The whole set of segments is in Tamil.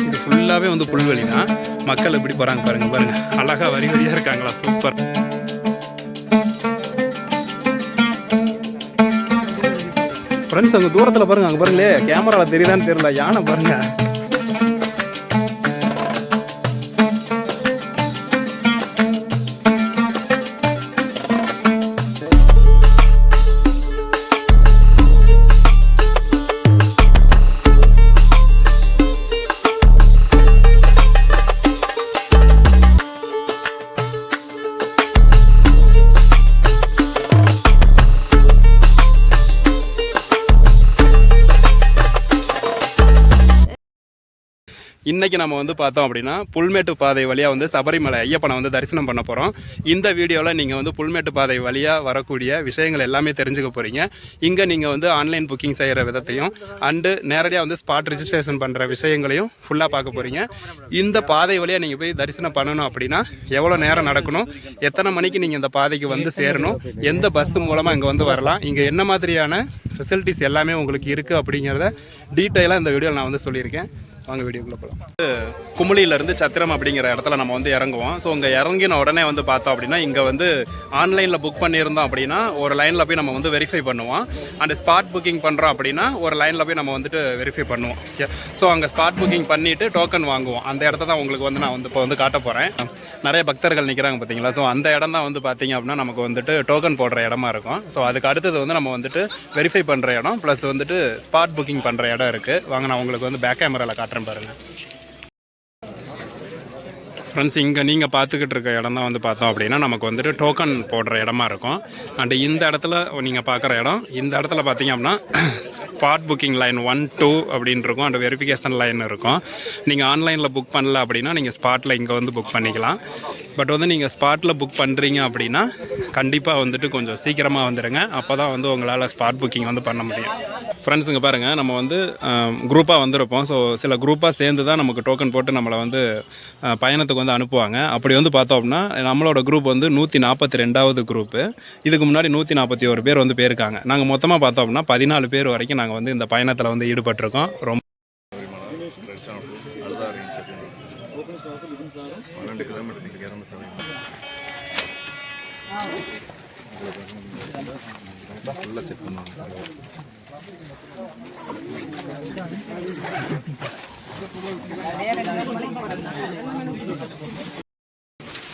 இது ஃபுல்லாகவே வந்து புல்வெளி தான். மக்கள் எப்படி போகிறாங்க பாருங்க பாருங்க. அழகா வரி வரியாக இருக்காங்களா சூப்பர் ஃப்ரெண்ட்ஸ் அங்கே தூரத்தில் பாருங்க அங்கே பாருங்களே கேமராவில் தெரியுதான்னு தெரியல யானை பாருங்க. இன்னைக்கு நம்ம வந்து பார்த்தோம் அப்படின்னா புல்மேட்டு பாதை வழியாக வந்து சபரிமலை ஐயப்பனை வந்து தரிசனம் பண்ண போகிறோம் இந்த வீடியோவில் நீங்கள் வந்து புல்மேட்டு பாதை வழியாக வரக்கூடிய விஷயங்கள் எல்லாமே தெரிஞ்சுக்க போகிறீங்க இங்கே நீங்கள் வந்து ஆன்லைன் புக்கிங் செய்கிற விதத்தையும் அண்டு நேரடியாக வந்து ஸ்பாட் ரிஜிஸ்ட்ரேஷன் பண்ணுற விஷயங்களையும் ஃபுல்லாக பார்க்க போகிறீங்க இந்த பாதை வழியாக நீங்கள் போய் தரிசனம் பண்ணணும் அப்படின்னா எவ்வளோ நேரம் நடக்கணும் எத்தனை மணிக்கு நீங்கள் இந்த பாதைக்கு வந்து சேரணும் எந்த பஸ் மூலமாக இங்கே வந்து வரலாம் இங்கே என்ன மாதிரியான ஃபெசிலிட்டிஸ் எல்லாமே உங்களுக்கு இருக்குது அப்படிங்கிறத டீட்டெயிலாக இந்த வீடியோவில் நான் வந்து சொல்லியிருக்கேன். வாங்க வீடியோக்குள்ளே போகலாம் குமுளியிலேருந்து சத்திரம் அப்படிங்கிற இடத்துல நம்ம வந்து இறங்குவோம். ஸோ இங்கே இறங்கின உடனே வந்து பார்த்தோம் அப்படின்னா இங்கே வந்து ஆன்லைனில் புக் பண்ணியிருந்தோம் அப்படின்னா ஒரு லைனில் போய் நம்ம வந்து வெரிஃபை பண்ணுவோம். அண்ட் ஸ்பாட் புக்கிங் பண்ணுறோம் அப்படின்னா ஒரு லைனில் போய் நம்ம வந்துட்டு வெரிஃபை பண்ணுவோம். ஓகே ஸோ அங்கே ஸ்பாட் புக்கிங் பண்ணிவிட்டு டோக்கன் வாங்குவோம். அந்த இடத்த தான் உங்களுக்கு வந்து நான் வந்து இப்போ வந்து காட்ட போகிறேன் நிறைய பக்தர்கள் நிற்கிறாங்க பார்த்தீங்களா ஸோ அந்த இடம் தான் வந்து பார்த்தீங்க அப்படின்னா நமக்கு வந்துட்டு டோக்கன் போடுற இடமா இருக்கும். ஸோ அதுக்கு அடுத்தது வந்து நம்ம வந்துட்டு வெரிஃபை பண்ணுற இடம் ப்ளஸ் வந்துட்டு ஸ்பாட் புக்கிங் பண்ணுற இடம் இருக்குது வாங்க நான் உங்களுக்கு வந்து பேக் கேமராவில் காட்டுறேன். பாருங்கள் ஃப்ரெண்ட்ஸ் இங்கே நீங்கள் பார்த்துக்கிட்டு இருக்க இடம் தான் வந்து பார்த்தோம் அப்படின்னா நமக்கு வந்துட்டு டோக்கன் போடுற இடமா இருக்கும். அண்டு இந்த இடத்துல நீங்கள் பார்க்குற இடம் இந்த இடத்துல பார்த்தீங்க அப்படின்னா spot booking line one two அப்படின்னு இருக்கும். அண்ட் வெரிஃபிகேஷன் லைன் இருக்கும். நீங்கள் ஆன்லைனில் புக் பண்ணல அப்படின்னா நீங்கள் ஸ்பாட்டில் இங்கே வந்து புக் பண்ணிக்கலாம். பட் வந்து நீங்கள் ஸ்பாட்டில் புக் பண்ணுறீங்க அப்படின்னா கண்டிப்பாக வந்துட்டு கொஞ்சம் சீக்கிரமாக வந்துடுங்க அப்போ தான் வந்து உங்களால் ஸ்பாட் புக்கிங் வந்து பண்ண முடியும். ஃப்ரெண்ட்ஸுங்க பாருங்கள் நம்ம வந்து குரூப்பாக வந்திருப்போம். ஸோ சில குரூப்பாக சேர்ந்து தான் நமக்கு டோக்கன் போட்டு நம்மளை வந்து பயணத்துக்கு வந்து அனுப்புவாங்க. அப்படி வந்து பார்த்தோம் அப்படின்னா நம்மளோட குரூப் வந்து நூற்றி நாற்பத்தி ரெண்டாவது குரூப்பு இதுக்கு முன்னாடி நூற்றி நாற்பத்தி ஒரு பேர் வந்து போயிருக்காங்க. நாங்கள் மொத்தமாக பார்த்தோம் அப்படின்னா பதினாலு பேர் வரைக்கும் நாங்கள் வந்து இந்த பயணத்தில் வந்து ஈடுபட்டிருக்கோம். ரொம்ப பன்னெண்டு கிலோமீட்டர் இறந்த சமயம் ஃபுல்லாக செக் பண்ணுவாங்க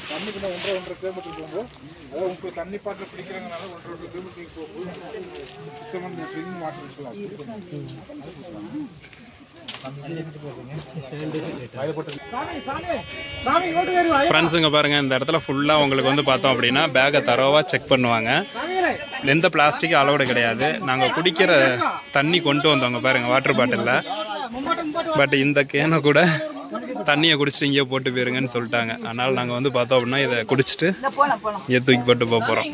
தண்ணிக்குள்ள ஒன்றரை ஒன்றரை கிலோமீட்டர் போகும்போது அதாவது உங்களுக்கு தண்ணி பாட்டில் பிடிக்கிறதுனால ஒன்றரை ஒன்றரை கிலோமீட்டர் போகும்போது சுத்தமான ட்ரிங்க் வாட்டர் இருக்கலாம் ஃப்ரெண்ட்ஸுங்க பாருங்கள் இந்த இடத்துல ஃபுல்லாக உங்களுக்கு வந்து பார்த்தோம் அப்படின்னா பேக்கை தரோவாக செக் பண்ணுவாங்க. எந்த பிளாஸ்டிக்கும் அலோடு கிடையாது. நாங்கள் குடிக்கிற தண்ணி கொண்டு வந்தோங்க பாருங்கள் வாட்டர் பாட்டிலில் பட் இந்த கேனை கூட தண்ணியை குடிச்சிட்டு இங்கேயே போட்டு போயிருங்கன்னு சொல்லிட்டாங்க. அதனால் நாங்கள் வந்து பார்த்தோம் அப்படின்னா இதை குடிச்சிட்டு இங்கே தூக்கி போட்டு போக போகிறோம்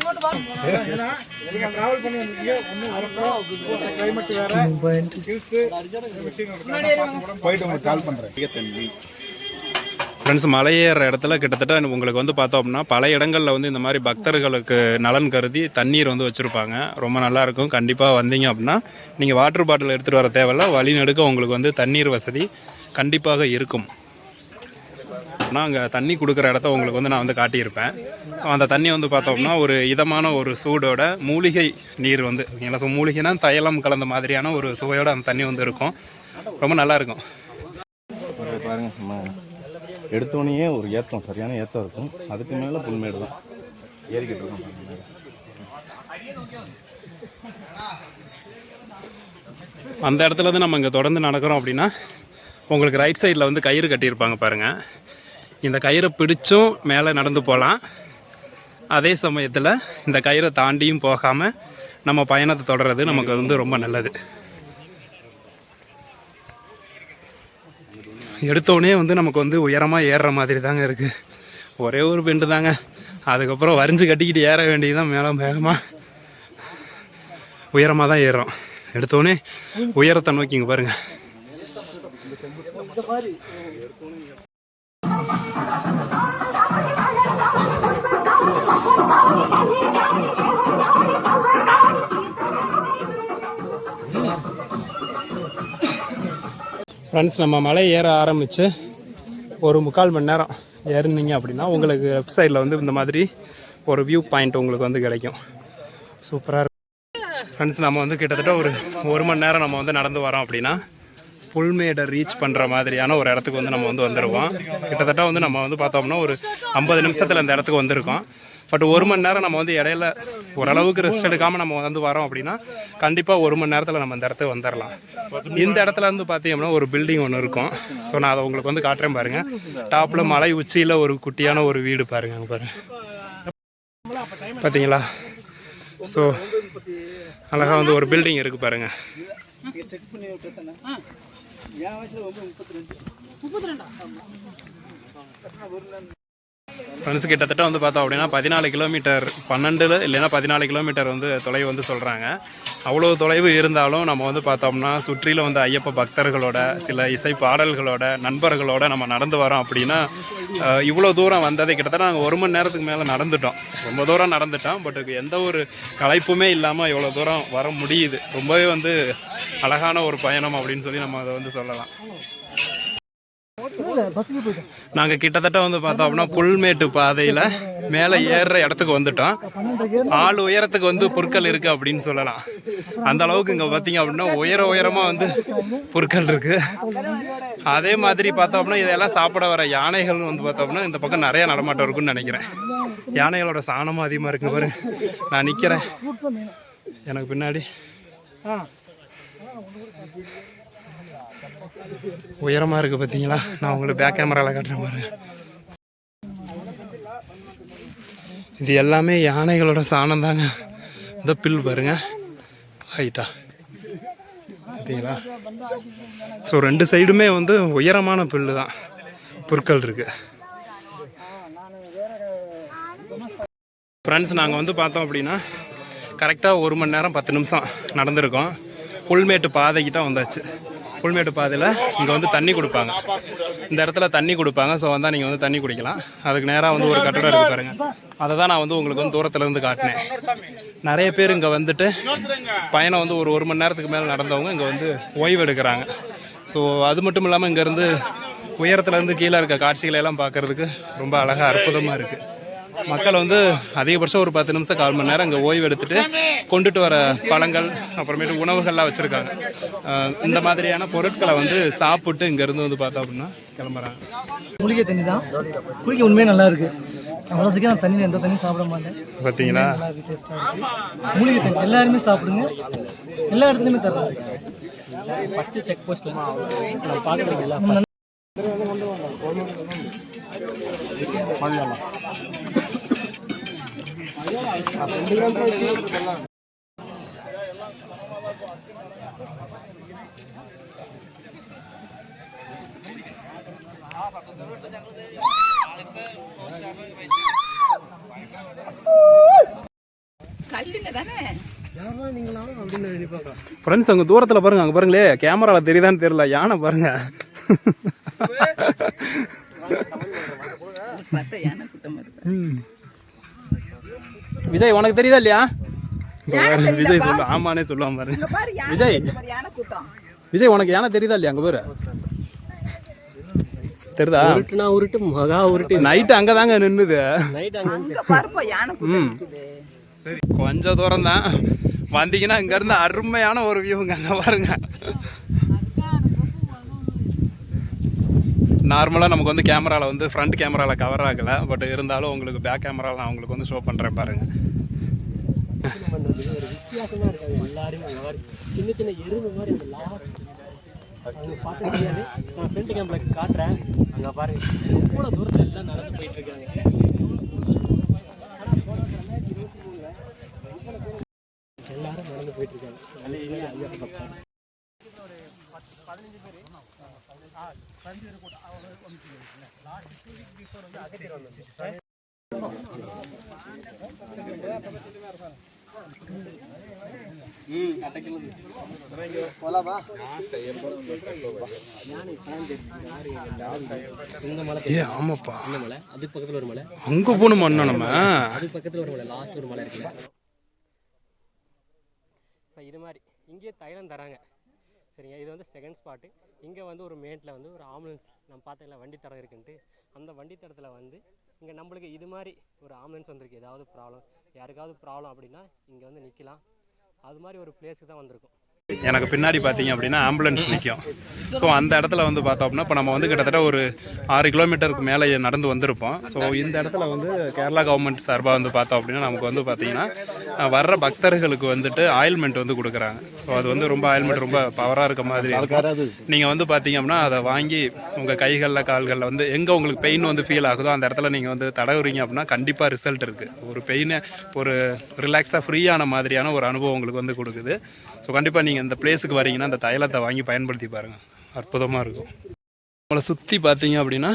ஃப்ரெண்ட்ஸ் மலையேற இடத்துல கிட்டத்தட்ட உங்களுக்கு வந்து பார்த்தோம் அப்படின்னா பல இடங்களில் வந்து இந்த மாதிரி பக்தர்களுக்கு நலன் கருதி தண்ணீர் வந்து வச்சுருப்பாங்க. ரொம்ப நல்லா இருக்கும். கண்டிப்பாக வந்தீங்க அப்படின்னா நீங்கள் வாட்டர் பாட்டில் எடுத்துகிட்டு வர தேவையில்ல. வழி நெடுக்க உங்களுக்கு வந்து தண்ணீர் வசதி கண்டிப்பாக இருக்கும். ஆனால் அங்கே தண்ணி கொடுக்குற இடத்த உங்களுக்கு வந்து நான் வந்து காட்டியிருப்பேன். அந்த தண்ணி வந்து பார்த்தோம்னா ஒரு இதமான ஒரு சூடோட மூலிகை நீர் வந்து ஸோ மூலிகைனா தைலம் கலந்த மாதிரியான ஒரு சுவையோட அந்த தண்ணி வந்து இருக்கும். ரொம்ப நல்லா இருக்கும். பாருங்க எடுத்தோடனே ஒரு ஏத்தம் சரியான ஏத்தம் இருக்கும். அதுக்கு மேலே புல்மேடு தான். ஏறிக்கிட்டு இருக்கோம். அந்த இடத்துல இருந்து நம்ம இங்கே தொடர்ந்து நடக்கிறோம் அப்படின்னா உங்களுக்கு ரைட் சைடில் வந்து கயிறு கட்டியிருப்பாங்க பாருங்கள் இந்த கயிறை பிடிச்சும் மேலே நடந்து போகலாம். அதே சமயத்தில் இந்த கயிறை தாண்டியும் போகாமல் நம்ம பயணத்தை தொடர்றது நமக்கு வந்து ரொம்ப நல்லது. எடுத்தோடனே வந்து நமக்கு வந்து உயரமாக ஏறுற மாதிரி தாங்க இருக்குது ஒரே ஒரு பெண்டு தாங்க. அதுக்கப்புறம் வரிஞ்சு கட்டிக்கிட்டு ஏற வேண்டியதுதான் மேலே வேகமாக உயரமாக தான் ஏறுறோம். எடுத்தோடனே உயரத்தை நோக்கிங்க பாருங்க. ஃப்ரெண்ட்ஸ் நம்ம மலை ஏற ஆரம்பித்து ஒரு முக்கால் மணி நேரம் ஏறினீங்க அப்படின்னா உங்களுக்கு லெஃப்ட் சைடில் வந்து இந்த மாதிரி ஒரு வியூ பாயிண்ட் உங்களுக்கு வந்து கிடைக்கும். சூப்பராக இருக்கும் ஃப்ரெண்ட்ஸ் நம்ம வந்து கிட்டத்தட்ட ஒரு ஒரு மணி நேரம் நம்ம வந்து நடந்து வரோம் அப்படின்னா புல்மேடை ரீச் பண்ணுற மாதிரியான ஒரு இடத்துக்கு வந்து நம்ம வந்து வந்துடுவோம் கிட்டத்தட்ட வந்து நம்ம வந்து பார்த்தோம்னா ஒரு ஐம்பது நிமிஷத்தில் இந்த இடத்துக்கு வந்திருக்கோம். பட் ஒரு மணி நேரம் நம்ம வந்து இடையில ஓரளவுக்கு ரெஸ்ட் எடுக்காமல் நம்ம வந்து வரோம் அப்படின்னா கண்டிப்பாக ஒரு மணி நேரத்தில் நம்ம இந்த இடத்துக்கு வந்துடலாம் இந்த இடத்துல இருந்து பார்த்தீங்கன்னா ஒரு பில்டிங் ஒன்று இருக்கும். ஸோ நான் அதை உங்களுக்கு வந்து காட்டுறேன் பாருங்கள் டாப்பில் மலை உச்சியில் ஒரு குட்டியான ஒரு வீடு பாருங்க அங்கே பாருங்க. பார்த்தீங்களா ஸோ அழகாக வந்து ஒரு பில்டிங் இருக்குது பாருங்க. ஃப்ரெண்ட்ஸ் கிட்டத்தட்ட வந்து பார்த்தோம் அப்படின்னா பதினாலு கிலோமீட்டர் பன்னெண்டு இல்லைன்னா பதினாலு கிலோமீட்டர் வந்து தொலைவு வந்து சொல்கிறாங்க அவ்வளோ தொலைவு இருந்தாலும் நம்ம வந்து பார்த்தோம்னா சுற்றிலும் வந்து ஐயப்ப பக்தர்களோட சில இசை பாடல்களோட நண்பர்களோட நம்ம நடந்து வரோம் அப்படின்னா இவ்வளோ தூரம் வந்ததை கிட்டத்தட்ட நாங்கள் ஒரு மணி நேரத்துக்கு மேலே நடந்துட்டோம். ரொம்ப தூரம் நடந்துட்டோம் பட் எந்த ஒரு கலைப்புமே இல்லாமல் இவ்வளோ தூரம் வர முடியுது. ரொம்பவே வந்து அழகான ஒரு பயணம் அப்படின்னு சொல்லி நம்ம அதை வந்து சொல்லலாம். நாங்கள் கிட்டத்தட்ட வந்து பார்த்தோம் அப்படின்னா புல்மேட்டு பாதையில் மேலே ஏறுற இடத்துக்கு வந்துட்டோம். ஆள் உயரத்துக்கு வந்து புற்கள் இருக்கு அப்படின்னு சொல்லலாம். அந்த அளவுக்கு இங்கே பார்த்தீங்க அப்படின்னா உயர உயரமாக வந்து புற்கள் இருக்கு. அதே மாதிரி பார்த்தோம் அப்படின்னா இதெல்லாம் சாப்பிட வர யானைகள் வந்து பார்த்தோம் அப்படின்னா இந்த பக்கம் நிறைய நடமாட்டம் இருக்குன்னு நினைக்கிறேன். யானைகளோட சாணமும் அதிகமாக இருக்கு பாரு. நான் நிற்கிறேன் எனக்கு பின்னாடி. உயரமாக இருக்குது பார்த்தீங்களா நான் உங்களுக்கு பேக் கேமராவில் காட்டுறேன் பாருங்க. இது எல்லாமே யானைகளோட சாணம் தாங்க. இந்த பில் பாருங்க. ஹைட்டா பார்த்தீங்களா ஸோ ரெண்டு சைடுமே வந்து உயரமான புல்லு தான். புற்கள் இருக்குது ஃப்ரெண்ட்ஸ் நாங்கள் வந்து பார்த்தோம் அப்படின்னா கரெக்டாக ஒரு மணி நேரம் பத்து நிமிஷம் நடந்திருக்கோம். புல்மேட்டு பாதைக்கிட்ட வந்தாச்சு. புல்மேட்டு பாதையில் இங்கே வந்து தண்ணி கொடுப்பாங்க. இந்த இடத்துல தண்ணி கொடுப்பாங்க. ஸோ வந்தால் நீங்கள் வந்து தண்ணி குடிக்கலாம். அதுக்கு நேராக வந்து ஒரு கட்டடம் இருக்கு பாருங்கள் அதை தான் நான் வந்து உங்களுக்கு வந்து தூரத்துலேருந்து காட்டினேன். நிறைய பேர் இங்கே வந்துட்டு பயணம் வந்து ஒரு ஒரு மணி நேரத்துக்கு மேலே நடந்தவங்க இங்கே வந்து ஓய்வு எடுக்கிறாங்க ஸோ அது மட்டும் இல்லாமல் இங்கேருந்து உயரத்துலேருந்து கீழே இருக்க காட்சிகளை எல்லாம் பார்க்கறதுக்கு ரொம்ப அழகாக அற்புதமாக இருக்குது மக்கள் வந்து அதிகபட்சம் ஒரு பத்து நிமிஷம் கால் மணி நேரம் இங்கே ஓய்வு எடுத்துட்டு கொண்டுட்டு வர பழங்கள் அப்புறமேட்டு உணவுகள்லாம் வச்சுருக்காங்க. இந்த மாதிரியான பொருட்களை வந்து சாப்பிட்டு இங்கேருந்து வந்து பார்த்தோம் அப்படின்னா கிளம்புறாங்க. குளிக்க தண்ணி தான். குளிக்க உண்மையே நல்லா இருக்கு. அவ்வளோ சீக்கிரம் தண்ணி எந்த தண்ணியும் சாப்பிட மாட்டேன். பார்த்தீங்களா மூலிகை தண்ணி எல்லாருமே சாப்பிடுங்க. எல்லா இடத்துலையுமே தர்றாங்க ஃபஸ்ட்டு செக் போஸ்ட்டில் பார்க்குறீங்களா ஃப்ரெண்ட்ஸ் அங்கே தூரத்தில் பாருங்க அங்கே பாருங்களே. கேமராவில் தெரியுதான்னு தெரியல யானை பாருங்க. ம். விஜய் உனக்கு தெரியுதா இல்லையா? பாரு, விஜய் சொல்லு ஆமானே சொல்லுவான் பாருங்க விஜய். விஜய் உனக்கு யானை தெரியுதா இல்லையா? அங்க பாரு. தெரியுதா? உருட்டுனா உருட்டு மகா உருட்டு. நைட்டு அங்கே தாங்க நின்னுது. நைட் அங்க ம். சரி. கொஞ்சம் தூரம் தான் வந்தீங்கன்னா இங்க இருந்து அருமையான ஒரு வியூங்க அங்க பாருங்க. நார்மலாக நமக்கு வந்து கேமராவில் வந்து ஃப்ரண்ட் கேமராவில் கவர் ஆகலை. பட் இருந்தாலும் உங்களுக்கு பேக் கேமராவில் நான் உங்களுக்கு வந்து ஷோ பண்ணுறேன் பாருங்கள் சின்ன சின்ன மாதிரி அந்த பார்க்க முடியாது நான் ஃப்ரண்ட் கேம்ப்ல காட்டுறேன் அங்கே பாருங்க. எவ்வளவு எல்லாம் நடந்து போயிட்டு இருக்காங்க எல்லாரும் நடந்து போயிட்டு இருக்காங்க. இந்த மலை ஏ ஆமாப்பா. இந்த மலை அதுக்கு பக்கத்துல ஒரு மலை. அங்கே போகணுமா நம்ம? அதுக்கு பக்கத்துல ஒரு மலை லாஸ்ட் ஒரு மலை இருக்குல்ல இப்போ இது மாதிரி இங்கேயே தைலம் தராங்க. சரிங்க. இது வந்து செகண்ட் ஸ்பாட்டு இங்கே வந்து ஒரு மேட்டில் வந்து ஒரு ஆம்புலன்ஸ் நம்ம பார்த்தீங்களா வண்டி தடம் இருக்குன்ட்டு அந்த வண்டி தடத்தில் வந்து இங்கே நம்மளுக்கு இது மாதிரி ஒரு ஆம்புலன்ஸ் வந்திருக்கு. ஏதாவது ப்ராப்ளம் யாருக்காவது ப்ராப்ளம் அப்படின்னா இங்கே வந்து நிற்கலாம் அது மாதிரி ஒரு பிளேஸுக்கு தான் வந்திருக்கும். எனக்கு பின்னாடி பார்த்தீங்க அப்படின்னா ஆம்புலன்ஸ் நிற்கும். ஸோ அந்த இடத்துல வந்து பார்த்தோம் அப்படின்னா இப்போ நம்ம வந்து கிட்டத்தட்ட ஒரு ஆறு கிலோமீட்டருக்கு மேலே நடந்து வந்திருப்போம். ஸோ இந்த இடத்துல வந்து கேரளா கவர்மெண்ட் சார்பாக வந்து பார்த்தோம் அப்படின்னா நமக்கு வந்து பார்த்தீங்கன்னா வர்ற பக்தர்களுக்கு வந்துட்டு ஆயில்மெண்ட் வந்து கொடுக்குறாங்க. ஸோ அது வந்து ரொம்ப ஆயில்மெண்ட் ரொம்ப பவராக இருக்க மாதிரி நீங்கள் வந்து பார்த்தீங்க அப்படின்னா அதை வாங்கி உங்கள் கைகளில் கால்களில் வந்து எங்கே உங்களுக்கு பெயின் வந்து ஃபீல் ஆகுதோ அந்த இடத்துல நீங்கள் வந்து தடவுறீங்க அப்படின்னா கண்டிப்பாக ரிசல்ட் இருக்குது ஒரு பெயினை ஒரு ரிலாக்ஸாக ஃப்ரீயான மாதிரியான ஒரு அனுபவம் உங்களுக்கு வந்து கொடுக்குது. ஸோ கண்டிப்பாக நீங்கள் இந்த பிளேஸுக்கு வரீங்கன்னா அந்த தைலத்தை வாங்கி பயன்படுத்தி பாருங்கள் அற்புதமாக இருக்கும். உங்களை சுற்றி பார்த்தீங்க அப்படின்னா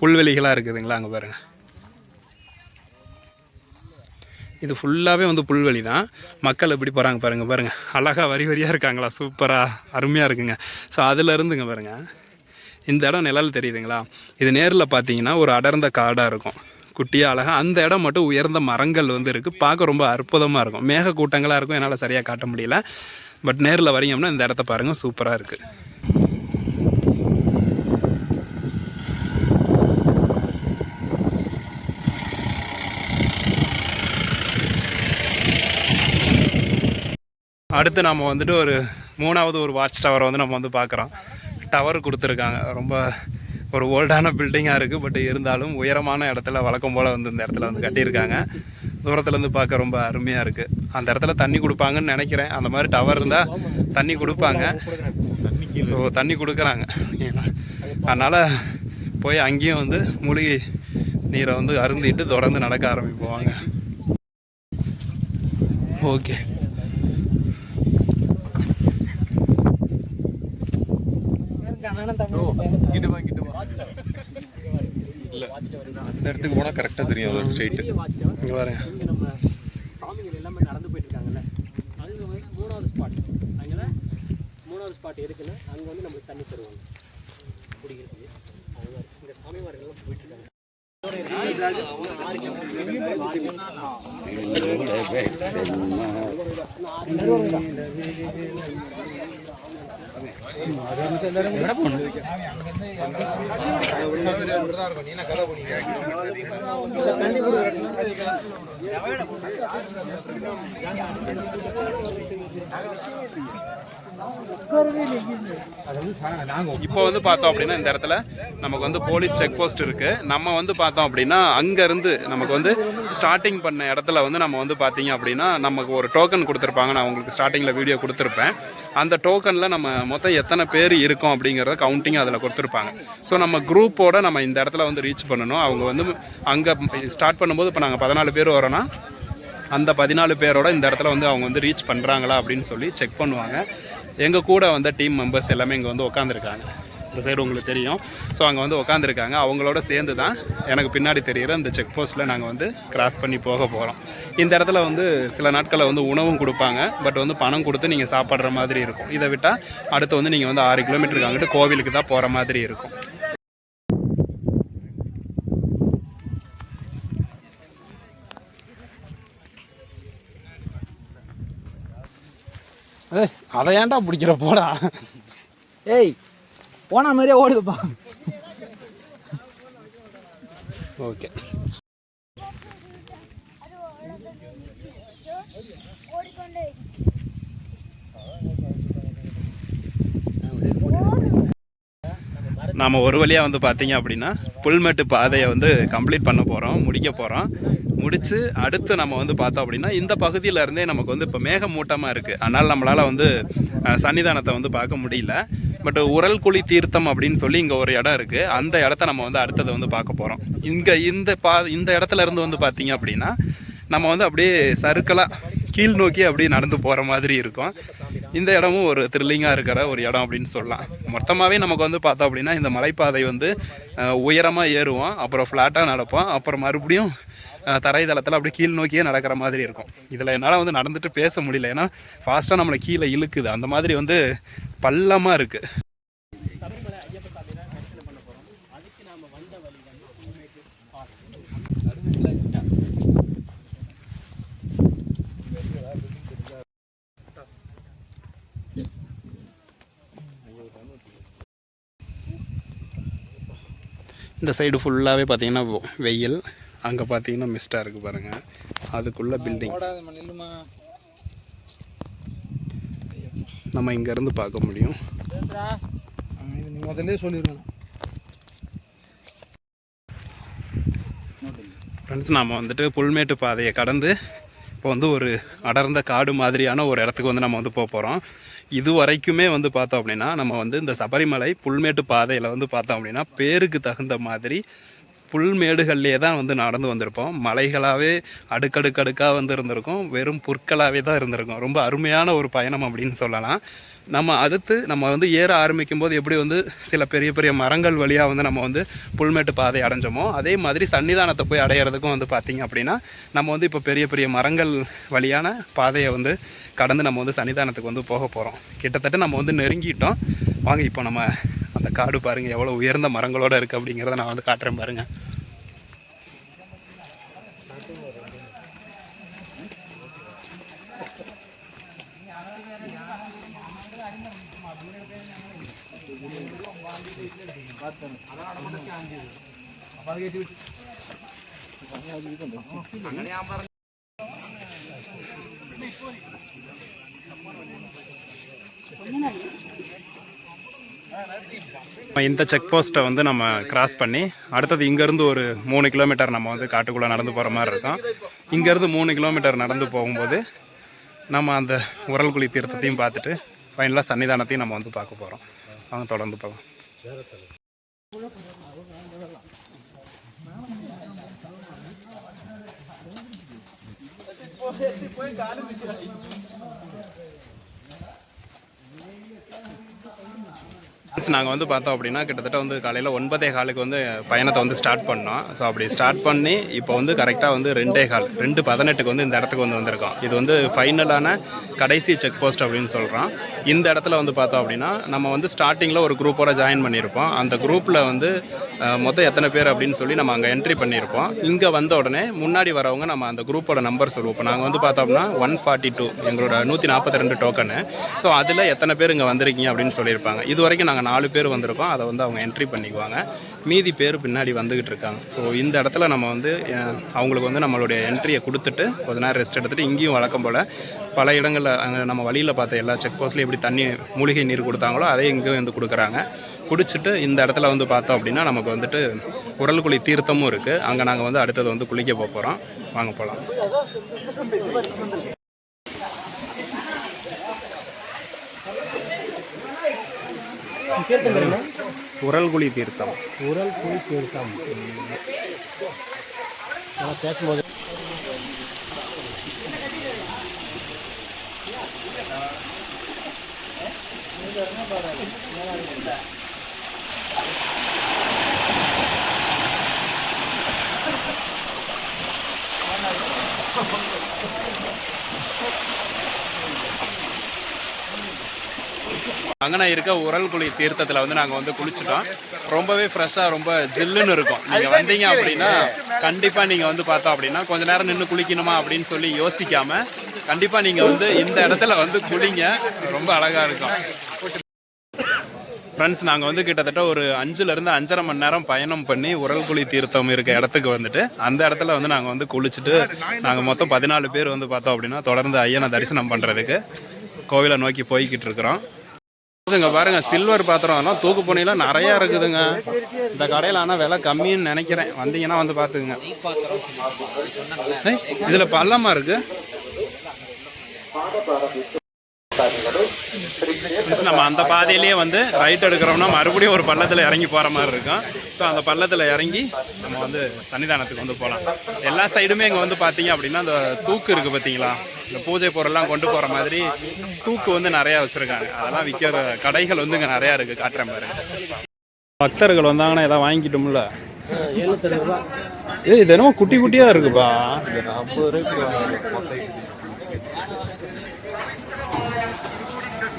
புல்வெளிகளாக இருக்குதுங்களா அங்கே பாருங்கள் இது ஃபுல்லாகவே வந்து புல்வெளி தான். மக்கள் எப்படி போகிறாங்க பாருங்கள் பாருங்கள் அழகாக வரி வரியாக இருக்காங்களா சூப்பராக அருமையாக இருக்குங்க. ஸோ அதில் இருந்துங்க பாருங்கள் இந்த இடம் நிழல் தெரியுதுங்களா? இது நேரில் பார்த்தீங்கன்னா ஒரு அடர்ந்த காடாக இருக்கும். குட்டியாக அழகாக அந்த இடம் மட்டும் உயர்ந்த மரங்கள் வந்து இருக்குது பார்க்க ரொம்ப அற்புதமாக இருக்கும். மேக கூட்டங்களாக இருக்கும். என்னால் சரியாக காட்ட முடியல. பட் நேரில் வரீங்கன்னா இந்த இடத்த பாருங்கள் சூப்பராக இருக்குது அடுத்து நம்ம வந்துட்டு ஒரு மூணாவது ஒரு வாட்ச் டவரை வந்து நம்ம வந்து பார்க்குறோம். டவர் கொடுத்துருக்காங்க. ரொம்ப ஒரு ஓல்டான பில்டிங்காக இருக்குது பட் இருந்தாலும் உயரமான இடத்துல வழக்கம் போல் வந்து இந்த இடத்துல வந்து கட்டியிருக்காங்க. தூரத்துலேருந்து பார்க்க ரொம்ப அருமையாக இருக்குது அந்த இடத்துல தண்ணி கொடுப்பாங்கன்னு நினைக்கிறேன். அந்த மாதிரி டவர் இருந்தால் தண்ணி கொடுப்பாங்க. ஸோ தண்ணி கொடுக்குறாங்க. அதனால் போய் அங்கேயும் வந்து மூலிகை நீரை வந்து அருந்திட்டு தொடர்ந்து நடக்க ஆரம்பிப்போவாங்க ஓகே அந்த இடத்துக்கு போனால் கரெக்டாக தெரியும் அதோட ஸ்ட்ரெயிட்டு இங்கே பாருங்க. இங்கே நம்ம சாமிகள் எல்லாமே நடந்து போயிட்டு இருக்காங்கல்ல அங்கே வந்து மூணாவது ஸ்பாட் அங்கே மூணாவது ஸ்பாட் எதுக்குன்னா அங்கே வந்து நம்மளுக்கு தண்ணி தருவாங்க. குடிக்கிறதுக்கு. அதுதான் இந்த சாமிமார்கள்லாம் போயிட்டு இருக்காங்க இப்போ வந்து பார்த்தோம் அப்படின்னா இந்த இடத்துல நமக்கு வந்து போலீஸ் செக் போஸ்ட் இருக்கு. நம்ம வந்து பார்த்தோம் அப்படின்னா அங்கேருந்து நமக்கு வந்து ஸ்டார்டிங் பண்ண இடத்துல வந்து நம்ம வந்து பார்த்தீங்க அப்படின்னா நமக்கு ஒரு டோக்கன் கொடுத்துருப்பாங்க. நான் உங்களுக்கு ஸ்டார்டிங்கில் வீடியோ கொடுத்துருப்பேன். அந்த டோக்கனில் நம்ம மொத்தம் எத்தனை பேர் இருக்கோம் அப்படிங்கிறத கவுண்டிங் அதில் கொடுத்துருப்பாங்க. ஸோ நம்ம குரூப்போட நம்ம இந்த இடத்துல வந்து ரீச் பண்ணணும். அவங்க வந்து அங்கே ஸ்டார்ட் பண்ணும்போது இப்போ நாங்கள் பதினாலு பேர் வரோன்னா அந்த பதினாலு பேரோட இந்த இடத்துல வந்து அவங்க வந்து ரீச் பண்ணுறாங்களா அப்படின்னு சொல்லி செக் பண்ணுவாங்க. எங்கள் கூட வந்த டீம் மெம்பர்ஸ் எல்லாமே இங்கே வந்து உட்காந்துருக்காங்க இந்த சைடு உங்களுக்கு தெரியும். ஸோ அங்கே வந்து உட்காந்துருக்காங்க அவங்களோட சேர்ந்து தான் எனக்கு பின்னாடி தெரிகிற இந்த செக் போஸ்ட்டில் நாங்கள் வந்து கிராஸ் பண்ணி போக போகிறோம் இந்த இடத்துல வந்து சில நாட்களில் வந்து உணவும் கொடுப்பாங்க. பட் வந்து பணம் கொடுத்து நீங்கள் சாப்பிட்ற மாதிரி இருக்கும். இதை விட்டால் அடுத்து வந்து நீங்கள் வந்து ஆறு கிலோமீட்டருக்கு அங்கிட்டு கோவிலுக்கு தான் போகிற மாதிரி இருக்கும். ஏய் அதை ஏன்டா பிடிக்கிற? போடா. ஏய் போன மாதிரியே ஓடுதுப்பா. ஓகே. நாம் ஒரு வழியாக வந்து பார்த்தீங்க அப்படின்னா புல்மெட்டு பாதையை வந்து கம்ப்ளீட் பண்ண போகிறோம் முடிக்க போகிறோம் முடித்து அடுத்து நம்ம வந்து பார்த்தோம் அப்படின்னா இந்த பகுதியிலேருந்தே நமக்கு வந்து இப்போ மேகமூட்டமாக இருக்குது அதனால் நம்மளால் வந்து சன்னிதானத்தை வந்து பார்க்க முடியல. பட் உரல் குழி தீர்த்தம் அப்படின்னு சொல்லி இங்கே ஒரு இடம் இருக்குது அந்த இடத்த நம்ம வந்து அடுத்ததை வந்து பார்க்க போகிறோம் இங்கே இந்த பா இந்த இடத்துல இருந்து வந்து பார்த்தீங்க அப்படின்னா நம்ம வந்து அப்படியே சருக்கலாக கீழ் நோக்கி அப்படியே நடந்து போகிற மாதிரி இருக்கும். இந்த இடமும் ஒரு த்ரில்லிங்காக இருக்கிற ஒரு இடம் அப்படின்னு சொல்லலாம். மொத்தமாகவே நமக்கு வந்து பார்த்தோம் அப்படின்னா இந்த மலைப்பாதை வந்து உயரமாக ஏறுவோம் அப்புறம் ஃப்ளாட்டாக நடப்போம் அப்புறம் மறுபடியும் தரைதளத்தில் அப்படி கீழ் நோக்கியே நடக்கிற மாதிரி இருக்கும். இதில் என்னால் வந்து நடந்துட்டு பேச முடியல. ஏன்னா ஃபாஸ்ட்டாக நம்மளை கீழே இழுக்குது. அந்த மாதிரி வந்து பள்ளமாக இருக்குது இந்த சைடு ஃபுல்லாகவே பார்த்தீங்கன்னா வெயில். அங்கே பார்த்தீங்கன்னா மிஸ்டாக இருக்குது பாருங்கள் அதுக்குள்ளே பில்டிங் நம்ம இங்கேருந்து பார்க்க முடியும். முதல்ல சொல்லிடணும் ஃப்ரெண்ட்ஸ் நாம் வந்துட்டு புல்மேட்டு பாதையை கடந்து இப்போ வந்து ஒரு அடர்ந்த காடு மாதிரியான ஒரு இடத்துக்கு வந்து நம்ம வந்து போக போகிறோம் இது வரைக்குமே வந்து பார்த்தோம் அப்படின்னா நம்ம வந்து இந்த சபரிமலை புல்மேட்டு பாதையில் வந்து பார்த்தோம் அப்படின்னா பேருக்கு தகுந்த மாதிரி புல்மேடுகள்லேயே தான் வந்து நடந்து வந்திருப்போம். மலைகளாகவே அடுக்கடுக்கடுக்காக வந்து இருந்திருக்கும். வெறும் புற்களாகவே தான் இருந்திருக்கும். ரொம்ப அருமையான ஒரு பயணம் அப்படின்னு சொல்லலாம். நம்ம அடுத்து நம்ம வந்து ஏற ஆரம்பிக்கும் போது எப்படி வந்து சில பெரிய பெரிய மரங்கள் வழியாக வந்து நம்ம வந்து புல்மேட்டு பாதை அடைஞ்சோமோ அதே மாதிரி சன்னிதானத்தை போய் அடையிறதுக்கும் வந்து பார்த்திங்க அப்படின்னா நம்ம வந்து இப்போ பெரிய பெரிய மரங்கள் வழியான பாதையை வந்து கடந்து நம்ம வந்து சன்னிதானத்துக்கு வந்து போக போகிறோம் கிட்டத்தட்ட நம்ம வந்து நெருங்கிட்டோம். வாங்க இப்போ நம்ம அந்த காடு பாருங்கள் எவ்வளோ உயர்ந்த மரங்களோட இருக்குது அப்படிங்கிறத நான் வந்து காட்டுறேன் பாருங்கள் இந்த செக் போஸ்ட்டை வந்து நம்ம கிராஸ் பண்ணி அடுத்தது இங்கேருந்து ஒரு மூணு கிலோமீட்டர் நம்ம வந்து காட்டுக்குள்ளே நடந்து போகிற மாதிரி இருக்கும். இங்கேருந்து மூணு கிலோமீட்டர் நடந்து போகும்போது நம்ம அந்த உரல்குழி தீர்த்தத்தையும் பார்த்துட்டு ஃபைனலாக சன்னிதானத்தையும் நம்ம வந்து பார்க்க போகிறோம் அவங்க தொடர்ந்து போகலாம். நாங்கள் வந்து பார்த்தோம் அப்படின்னா கிட்டத்தட்ட வந்து காலையில் ஒன்பதே காலுக்கு வந்து பயணத்தை வந்து ஸ்டார்ட் பண்ணோம். ஸோ அப்படி ஸ்டார்ட் பண்ணி இப்போ வந்து கரெக்டாக வந்து ரெண்டே கால் ரெண்டு பதினெட்டுக்கு வந்து இந்த இடத்துக்கு வந்து வந்திருக்கோம். இது வந்து ஃபைனலான கடைசி செக் போஸ்ட் அப்படின்னு சொல்கிறோம் இந்த இடத்துல வந்து பார்த்தோம் அப்படின்னா நம்ம வந்து ஸ்டார்டிங்கில் ஒரு குரூப்போட ஜாயின் பண்ணியிருப்போம். அந்த குரூப்பில் வந்து மொத்தம் எத்தனை பேர் அப்படின்னு சொல்லி நம்ம அங்கே என்ட்ரி பண்ணியிருப்போம் இங்கே வந்த உடனே முன்னாடி வரவங்க நம்ம அந்த குரூப்போட நம்பர் சொல்லுவோம். இப்போ நாங்கள் வந்து பார்த்தோம்னா ஒன் ஃபார்ட்டி டூ எங்களோட நூற்றி நாற்பத்தி ரெண்டு டோக்கனு ஸோ அதில் எத்தனை பேர் இங்கே வந்திருக்கீங்க அப்படின்னு சொல்லியிருப்பாங்க. இது வரைக்கும் நாங்கள் நாலு பேர் வந்திருக்கோம். அதை வந்து அவங்க என்ட்ரி பண்ணிக்குவாங்க. மீதி பேர் பின்னாடி வந்துக்கிட்டு இருக்காங்க. ஸோ இந்த இடத்துல நம்ம வந்து அவங்களுக்கு வந்து நம்மளுடைய என்ட்ரியை கொடுத்துட்டு கொஞ்ச நேரம் ரெஸ்ட் எடுத்துகிட்டு இங்கேயும் வழக்கம் போல் பல இடங்களில் அங்கே நம்ம வழியில் பார்த்த எல்லா செக் போஸ்ட்லையும் எப்படி தண்ணி மூலிகை நீர் கொடுத்தாங்களோ அதே இங்கேயும் வந்து கொடுக்குறாங்க. குடிச்சிட்டு இந்த இடத்துல வந்து பார்த்தோம் அப்படின்னா நமக்கு வந்துட்டு உடல்குழி தீர்த்தமும் இருக்குது அங்கே நாங்கள் வந்து அடுத்தது வந்து குளிக்க போகிறோம் வாங்க போகலாம் தீர்த்தம் உரல்குழி தீர்த்தம். உரல் குழி தீர்த்தம். நான் பேசும்போது. அங்கன இருக்க உரல்குழி தீர்த்தத்தில் வந்து நாங்கள் வந்து குளிச்சிட்டோம். ரொம்பவே ஃப்ரெஷ்ஷாக ரொம்ப ஜில்லுன்னு இருக்கும். நீங்கள் வந்தீங்க அப்படின்னா கண்டிப்பாக நீங்கள் வந்து பார்த்தோம் அப்படின்னா கொஞ்ச நேரம் நின்று குளிக்கணுமா அப்படின்னு சொல்லி யோசிக்காம கண்டிப்பாக நீங்கள் வந்து இந்த இடத்துல வந்து குளிங்க. ரொம்ப அழகாக இருக்கும். ஃப்ரெண்ட்ஸ் நாங்கள் வந்து கிட்டத்தட்ட ஒரு அஞ்சுலேருந்து அஞ்சரை மணி நேரம் பயணம் பண்ணி உரல்குழி தீர்த்தம் இருக்க இடத்துக்கு வந்துட்டு அந்த இடத்துல வந்து நாங்கள் வந்து குளிச்சுட்டு நாங்கள் மொத்தம் பதினாலு பேர் வந்து பார்த்தோம் அப்படின்னா தொடர்ந்து ஐயனை தரிசனம் பண்ணுறதுக்கு கோவிலை நோக்கி போய்கிட்டு இருக்கிறோம். இங்க பாருங்க சில்வர் பாத்திரம். எல்லாம் தூக்கு பொண்ணிலாம் நிறைய இருக்குதுங்க. இந்த கடையில் ஆனால் விலை கம்மின்னு நினைக்கிறேன். வந்தீங்கன்னா வந்து பார்த்துக்குங்க இதுல பள்ளமா இருக்கு? Friends, நம்ம அந்த பாதையிலேயே வந்து ரைட் எடுக்கிறோம்னா மறுபடியும் ஒரு பள்ளத்தில் இறங்கி போகிற மாதிரி இருக்கும். ஸோ அந்த பள்ளத்தில் இறங்கி நம்ம வந்து சன்னிதானத்துக்கு வந்து போகலாம் எல்லா சைடுமே இங்கே வந்து பார்த்தீங்க அப்படின்னா அந்த தூக்கு இருக்குது பார்த்தீங்களா இந்த பூஜை பொருள்லாம் கொண்டு போகிற மாதிரி தூக்கு வந்து நிறையா வச்சுருக்காங்க. அதெல்லாம் விற்கிற கடைகள் வந்து இங்கே நிறையா இருக்குது காட்டுற மாதிரி. பக்தர்கள் வந்தாங்கன்னா எதாவது வாங்கிக்கிட்டோம்ல? ஏய் இது என்னமோ குட்டி குட்டியாக இருக்குப்பா.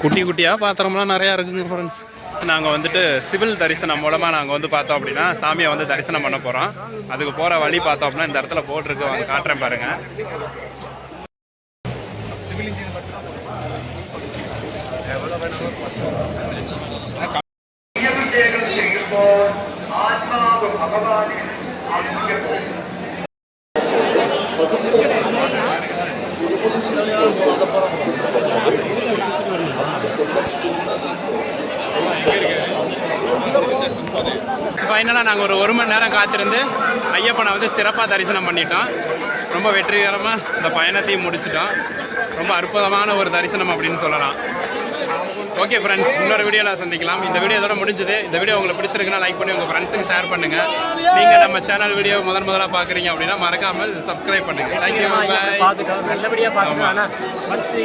குட்டி குட்டியாக பாத்திரம்லாம் நிறையா இருக்குங்க ஃப்ரெண்ட்ஸ் நாங்கள் வந்துட்டு சிவில் தரிசனம் மூலமாக நாங்கள் வந்து பார்த்தோம் அப்படின்னா சாமியை வந்து தரிசனம் பண்ண போகிறோம் அதுக்கு போகிற வழி பார்த்தோம் அப்படின்னா இந்த இடத்துல போட்டிருக்கு. வாங்க காட்டுறேன் பாருங்கள் ஃபைனலாக நாங்கள் ஒரு ஒரு மணி நேரம் காத்திருந்து ஐயப்பனை வந்து சிறப்பாக தரிசனம் பண்ணிட்டோம். ரொம்ப வெற்றிகரமாக இந்த பயணத்தையும் முடிச்சிட்டோம். ரொம்ப அற்புதமான ஒரு தரிசனம் அப்படின்னு சொல்லலாம். ஓகே ஃப்ரெண்ட்ஸ் இன்னொரு வீடியோவில் சந்திக்கலாம். இந்த வீடியோ இதோட முடிஞ்சது. இந்த வீடியோ உங்களுக்கு பிடிச்சிருக்குன்னா லைக் பண்ணி உங்கள் ஃப்ரெண்ட்ஸுக்கு ஷேர் பண்ணுங்கள் நீங்கள் நம்ம சேனல் வீடியோ முதன் முதலாக பார்க்குறீங்க அப்படின்னா மறக்காமல் சப்ஸ்கிரைப் பண்ணுங்கள் தேங்க்யூ பார்த்துட்டோம். நல்லபடியாக பார்க்கணும் ஆனால் பத்து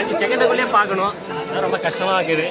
அஞ்சு செகண்டுக்குள்ளேயே பார்க்கணும். ரொம்ப கஷ்டமாக இருக்குது.